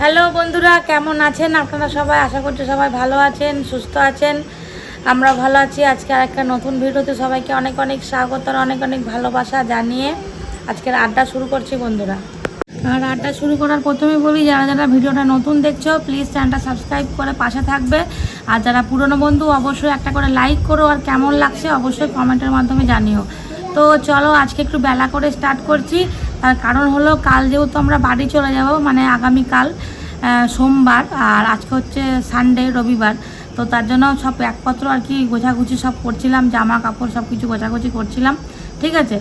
Hello বন্ধুরা, কেমন আছেন? আপনারা সবাই আশা করছি সবাই ভালো আছেন, সুস্থ আছেন। আমরা ভালো আছি। আজকে আর একটা নতুন ভিডিওতে সবাইকে অনেক অনেক স্বাগত আর অনেক অনেক ভালোবাসা জানিয়ে আজকের আড্ডা শুরু করছি বন্ধুরা। আর আড্ডা শুরু করার প্রথমে বলি, যারা যারা ভিডিওটা নতুন দেখছ প্লিজ চ্যানেলটা সাবস্ক্রাইব করে পাশে থাকবে। আর যারা পুরনো বন্ধু, অবশ্যই একটা করে লাইক করো। আর কেমন লাগছে, অবশ্যই কমেন্টের মাধ্যমে জানিও। তো চলো, আজকে একটু বেলা করে স্টার্ট করছি। তার কারণ হলো কাল যেহেতু আমরা বাড়ি চলে যাব মানে আগামীকাল সোমবার আর আজকে হচ্ছে সানডে রবিবার। তো তার জন্য সব একপত্র আর কি গোছাগুছি সব করছিলাম জামা কাপড় সব কিছু গোছাগুছি করছিলাম, ঠিক আছে?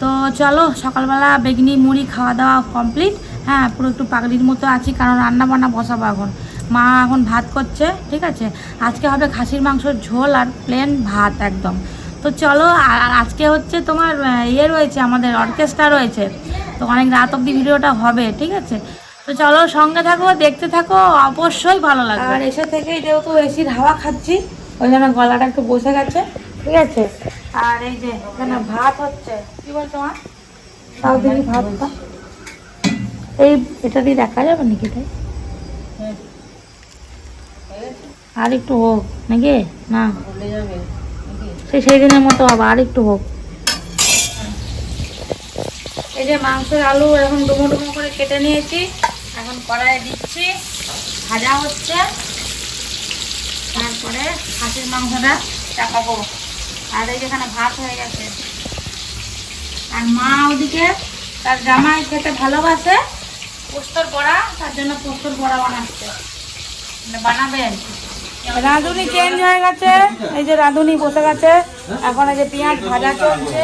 তো চলো, সকালবেলা বেগনি, মুড়ি খাওয়া দাওয়া কমপ্লিট হ্যাঁ পুরো একটু পাগলির মতো আছি, কারণ রান্না বান্না বসাবো এখন। মা এখন ভাত করছে, ঠিক আছে? আজকে হবে খাসির মাংসর ঝোল আর প্লেন ভাত একদম। তো চলো আর আজকে হচ্ছে তোমার ইয়ে রয়েছে আমাদের অর্কেস্ট্রা রয়েছে। তো অনেক রাত অব্দি ভিডিওটা হবে ঠিক আছে? তো চলো সঙ্গে থাকো দেখতে থাকো অবশ্যই ভালো লাগবে। আর এসে থেকেই যেহেতু এসির হাওয়া খাচ্ছি ওই জন্য গলাটা একটু বসে গেছে ঠিক আছে? আর এই যে এখানে ভাত হচ্ছে। কি বলছো মা তাও দেখি ভাতটা? এই এটা দিয়ে দেখা যাবে নাকি এটাই আর একটু হোক নাকি? না। সেই সেই দিনের মতো আবার একটু হোক। এই যে মাংসের আলু এখন ডুমো ডুমো করে কেটে নিয়েছি, এখন কড়াইয়ে দিচ্ছি, ভাজা হচ্ছে। তারপরে খাসির মাংসটা চাপাবো। আর এই যেখানে ভাত হয়ে গেছে, আর মা ওদিকে তার জামাই খেতে ভালোবাসে, পোস্তর বড়া, তার জন্য পোস্তর বড়া বানাচ্ছে। মানে বানাবে আর কি। রাঁধুনি চেঞ্জ হয়ে গেছে। এই যে রাঁধুনি বসে গেছে। এখন এই যে পেঁয়াজ ভাজা চলছে।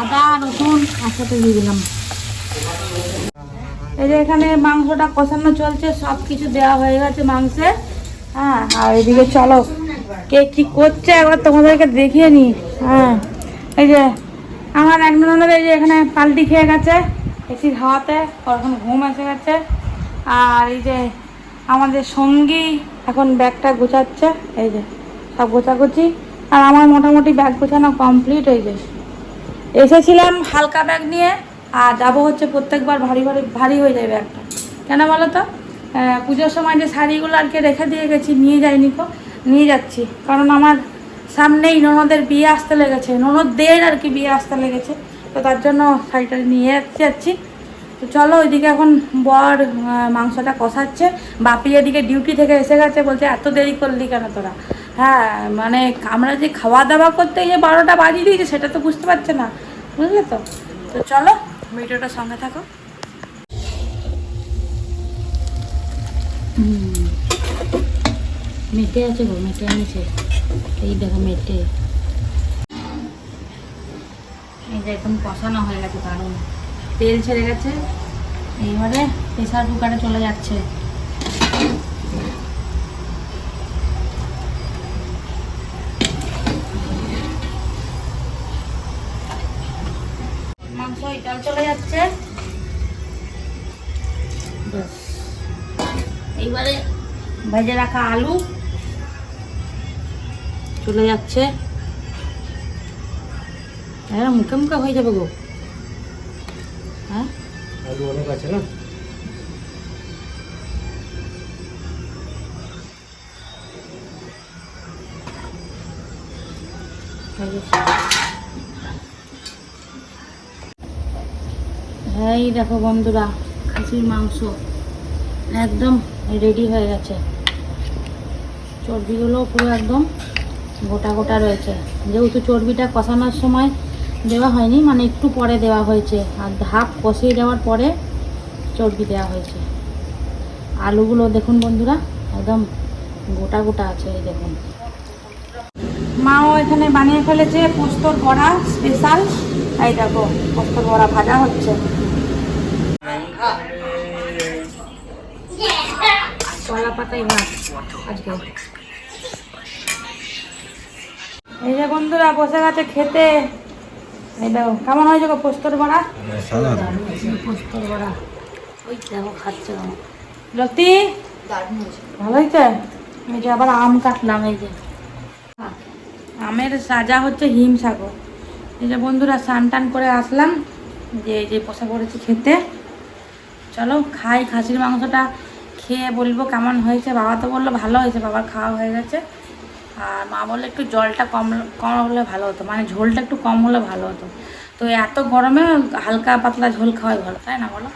আদা, রসুন একসাথে দিয়ে দিলাম। এই যে এখানে মাংসটা কষানো চলছে সব কিছু দেওয়া হয়ে গেছে মাংসে। হ্যাঁ আর এদিকে চলো, কে কি করছে একবার তোমাদেরকে দেখিয়ে নি। হ্যাঁ এই যে আমার এক ননদের এই যে এখানে পাল্টি খেয়ে গেছে এসির হাওয়াতে, ওর এখন ঘুম এসে গেছে। আর এই যে আমাদের সঙ্গী এখন ব্যাগটা গোছাচ্ছে, এই যে সব গোছাগুছি। আর আমার মোটামুটি ব্যাগ গোছানো কমপ্লিট হয়ে যায় এসেছিলাম হালকা ব্যাগ নিয়ে, আর যাব হচ্ছে প্রত্যেকবার ভারী ভারী ভারী হয়ে যায় ব্যাগটা। কেন বলো তো? পুজোর সময় যে শাড়িগুলো আর কি রেখে দিয়ে গেছি, নিয়ে যাইনি কো নিয়ে যাচ্ছি। কারণ আমার সামনেই ননদের বিয়ে আসতে লেগেছে ননদদের আর কি বিয়ে আসতে লেগেছে, তো তার জন্য শাড়িটা নিয়ে যাচ্ছি। তো চলো ওইদিকে এখন বর মাংসটা কষাচ্ছে। বাপি এদিকে ডিউটি থেকে এসে গেছে বলছে এত দেরি করলি কেন তোরা? হ্যাঁ মানে আমরা যে খাওয়া দাওয়া করতে গিয়ে বারোটা বাজিয়ে দিয়েছে সেটা তো বুঝতে পারছে না। বুঝলে তো? তো চলো ভিডিওটা সঙ্গে থাকো। মেটে আছে গো মেটে আনিছে এই দেখো মেটে। এই যে একদম কষানো হয়ে গেছে দারুণ। তেল ছেড়ে গেছে। এইবারে প্রেসার কুকারে চলে যাচ্ছে। মাংস এটাও চলে যাচ্ছে। এইবারে ভেজে রাখা আলু চলে যাচ্ছে। মুখে মুখে হয়ে যাবে গো। হ্যাঁ? আলু অনেক আছে না? এই দেখো বন্ধুরা খাসির মাংস একদম রেডি হয়ে গেছে। চর্বিগুলো পুরো একদম গোটা গোটা রয়েছে। যেহেতু চর্বিটা কষানোর সময় দেওয়া হয়নি মানে একটু পরে দেওয়া হয়েছে। আর ধাপ কষিয়ে দেওয়ার পরে চর্বি দেওয়া হয়েছে। আলুগুলো দেখুন বন্ধুরা, একদম গোটা গোটা আছে এই দেখুন। মাও এখানে বানিয়ে ফেলেছে পোস্তর বড়া স্পেশাল। এই দেখো, পোস্তর বড়া ভাজা হচ্ছে। এই যে বন্ধুরা, বসে গেছে খেতে। কেমন হয়েছে গো পোস্তর বড়া? পোস্তর বড়া ওই দেখো খাচ্ছে লতি, ভালো হয়েছে? এই যে আবার আম কাটলাম, এই যে। আমের সাজা হচ্ছে হিম সাগর। এই যে বন্ধুরা, স্নান টান করে আসলাম। যে এই যে বসে পড়েছি খেতে। চলো, খাই খাসির মাংসটা। খেয়ে বলব কেমন হয়েছে। বাবা তো বলল ভালো হয়েছে, বাবার খাওয়া হয়ে গেছে। আর মা বলল একটু জলটা কম কম হলে ভালো হতো। মানে ঝোলটা একটু কম হলে ভালো হতো। তো এত গরমে হালকা পাতলা ঝোল খাওয়াই ভালো, তাই না বলো?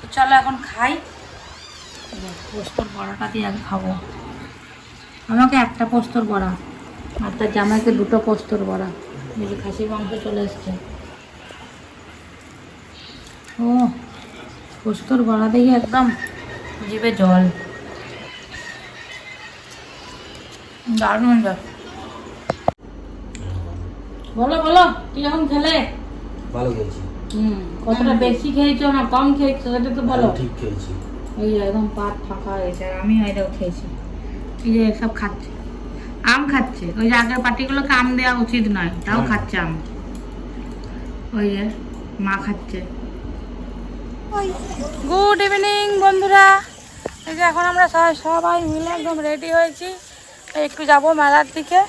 তো চলো এখন খাই। পোস্তর বড়াটা দিয়ে আগে খাব। আমাকে একটা পোস্তর বড়া আর তার জামাইকে দুটো পোস্তর বড়া। যে খাসির মাংস চলে এসছে। ও, পোস্তর বড়া দেখি একদম জিভে জল। দারুণ বলো বলো কি যখন খেলে? ভালো খেয়েছি হুম কতটা বেশি খেয়েছো না কম খেয়েছো সেটা তো বলো। ঠিক খেয়েছি এই একদম পাত ফাঁকা হয়েছে আর আমি এটাও খেয়েছি। এই যে সব খাচ্ছে। আম খাচ্ছে। ওই যে আগের পার্টিগুলোকে আম দেওয়া উচিত নয় তাও খাচ্ছে আম। ওই যে মা খাচ্ছে। গুড ইভিনিং বন্ধুরা। এই যে এখন আমরা সবাই সবাই মিলে একদম রেডি হয়েছি। একটু যাব মেলার দিকে।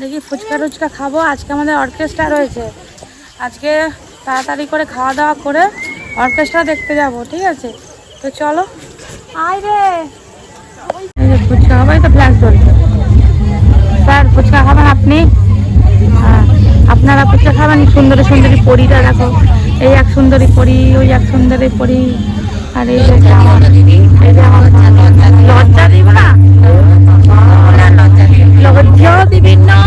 দেখি ফুচকা টুচকা খাব। আজকে আমাদের অর্কেস্ট্রা রয়েছে। আজকে তাড়াতাড়ি করে খাওয়া দাওয়া করে অর্কেস্ট্রা দেখতে যাব ঠিক আছে? তো চলো। আয় রে। ফুচকা খাবাই তো ফ্ল্যাশ চলছে স্যার ফুচকা খাবেন আপনি? হ্যাঁ। আপনারা ফুচকা খাবেন? সুন্দরী সুন্দরী পরীটা দেখো। এই এক সুন্দরী পরী ওই এক সুন্দরী পরী। আর এই যে আমার এই যে আমার লজ্জা দিব না লজ্জা দিবি না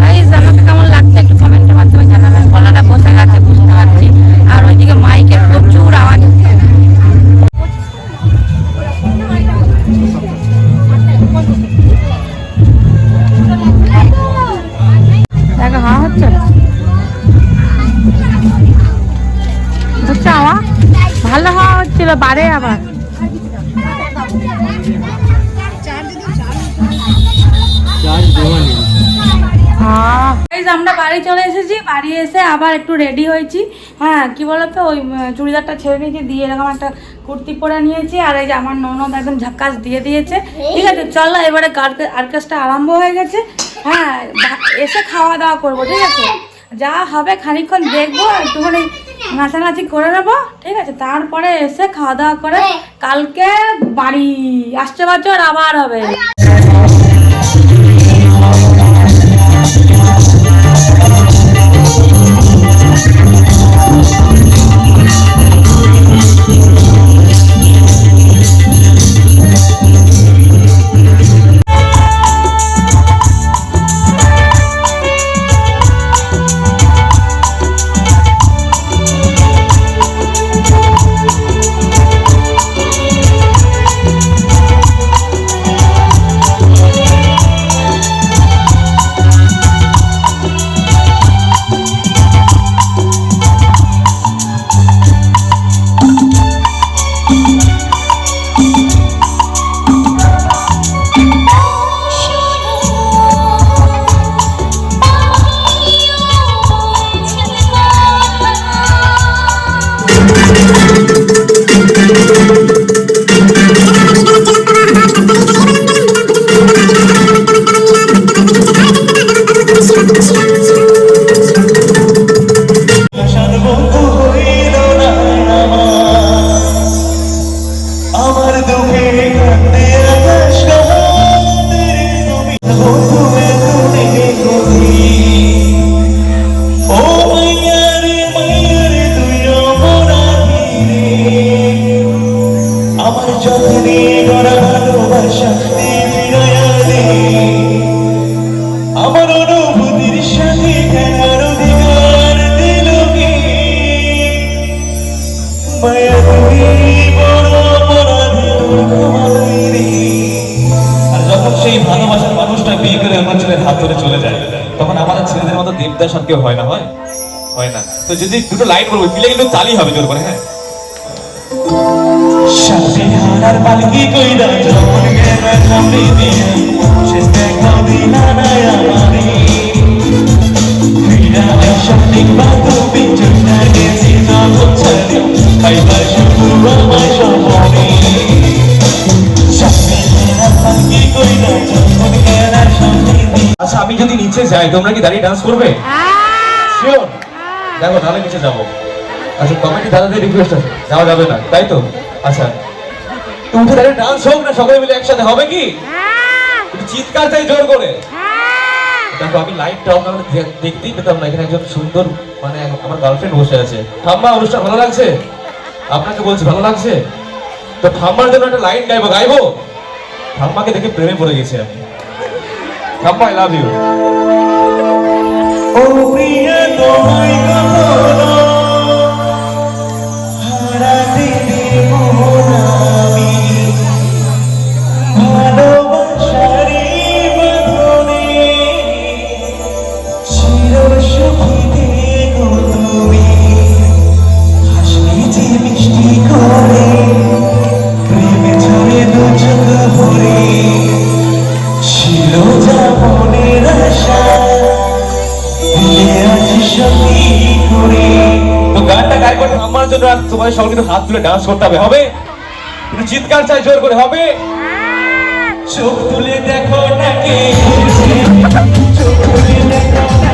গাইস আমাকে কেমন লাগছে? একটু কমেন্টের মাধ্যমে জানাবেন। গলাটা বসে গেছে বুঝতে পারছি। আর ওইদিকে মাইকের প্রচুর আওয়াজ বাড়ি চলে এসেছি বাড়ি এসে আবার একটু রেডি হয়েছি। হ্যাঁ কি বলতো ওই চুড়িদারটা ছেড়ে নিয়েছি দিয়ে এরকম একটা কুর্তি পরে নিয়েছি আর এই যে আমার ননদ একদম ঝাক্কাস দিয়ে দিয়েছে। ঠিক আছে চলো এবারে অর্কেস্ট্রা আরম্ভ হয়ে গেছে। হ্যাঁ এসে খাওয়া দাওয়া করব ঠিক আছে? যা হবে খানিকক্ষণ দেখব একটুখানি নাচানাচি করে নেব ঠিক আছে? তারপরে এসে খাওয়া দাওয়া করে কালকে বাড়ি আসছে বছর আবার হবে। সেই ভালোবাসার মানুষটা বিয়ে করে অন্য ছেলের হাত ধরে চলে যায় তখন আমাদের ছেলেদের মতো দেবদাস আর কেউ হয় না, হয়? হয় না। তো যদি দুটো লাইন বলব দিলে কিন্তু তালি হবে জোর করে হ্যাঁ? সাথে হারার আমারে যদি নিচে যাই তোমরা কি দাঁড়িয়ে ডান্স করবে? শিওর দেখো তাহলে নিচে যাব। আচ্ছা কমিটি দাদাদের রিকোয়েস্ট আছে। যাওয়া যাবে না তাই তো? আচ্ছা। তো উঠে দাঁড়িয়ে ডান্স হোক না সকলে মিলে একসাথে হবে কি? চিৎকার চাই জোর করে। দেখো আমি লাইটটা আপনার দেখতেই পেতাম না এখানে একজন সুন্দর মানে আমার গার্লফ্রেন্ড বসে আছে। ঠাম্মা অনুষ্ঠান ভালো লাগছে? আপনাকে বলছি ভালো লাগছে? তো ঠাম্মার জন্য একটা লাইন গাইবো গাইবো? ঠাম্মাকে দেখে প্রেমে পড়ে গেছি আমি। Kappa, I love you. Oh, yeah, জন্য সবাই কিন্তু হাত তুলে ডান্স করতে হবে হবে একটু চিৎকার চাই জোর করে, হবে চোখ তুলে দেখো নাকি। চোখ তুলে দেখো না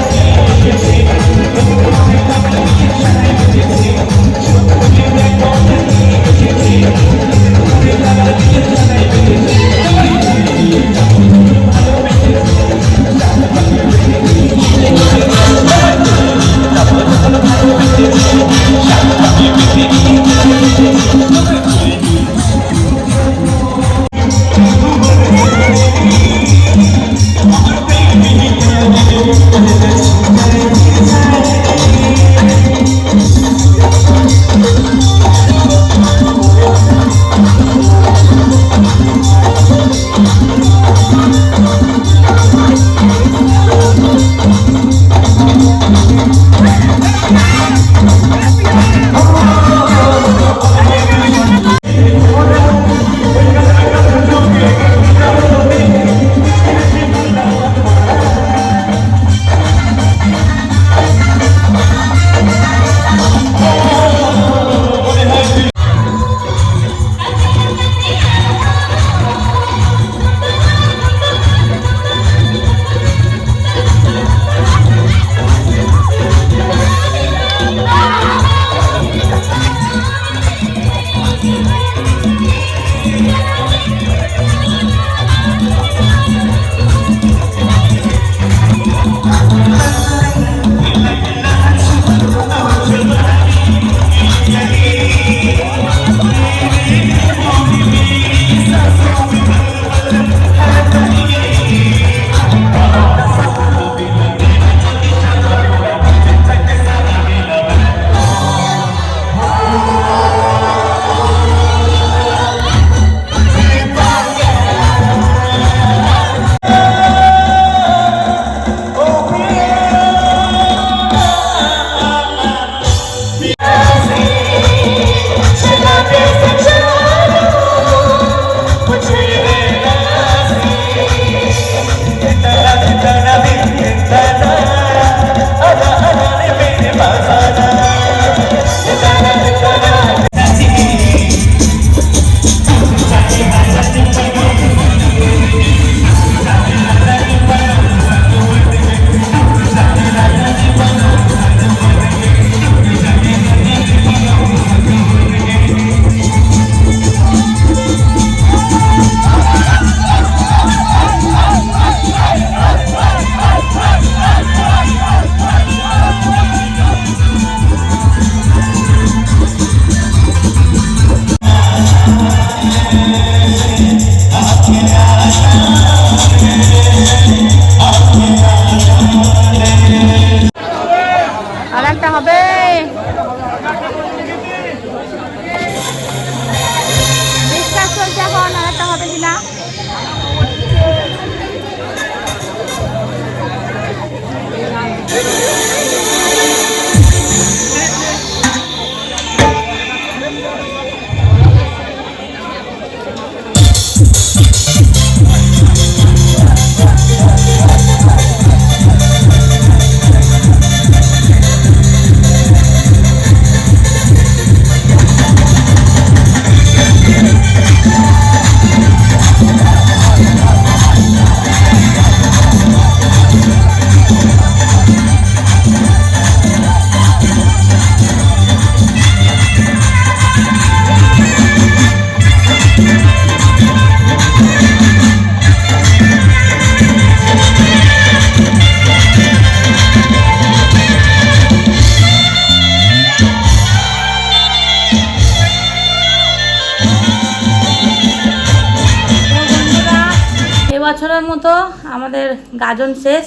মতো আমাদের গাজন শেষ,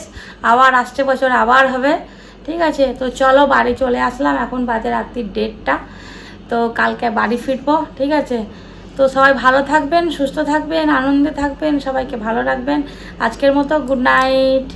আবার আসছে বছর, আবার হবে, ঠিক আছে? তো চলো বাড়ি চলে আসলাম, এখন বাজে রাত্রির ডেটটা তো কালকে বাড়ি ফিরবো, ঠিক আছে? তো সবাই ভালো থাকবেন, সুস্থ থাকবেন, আনন্দে থাকবেন, সবাইকে ভালো রাখবেন। আজকের মতো গুড নাইট।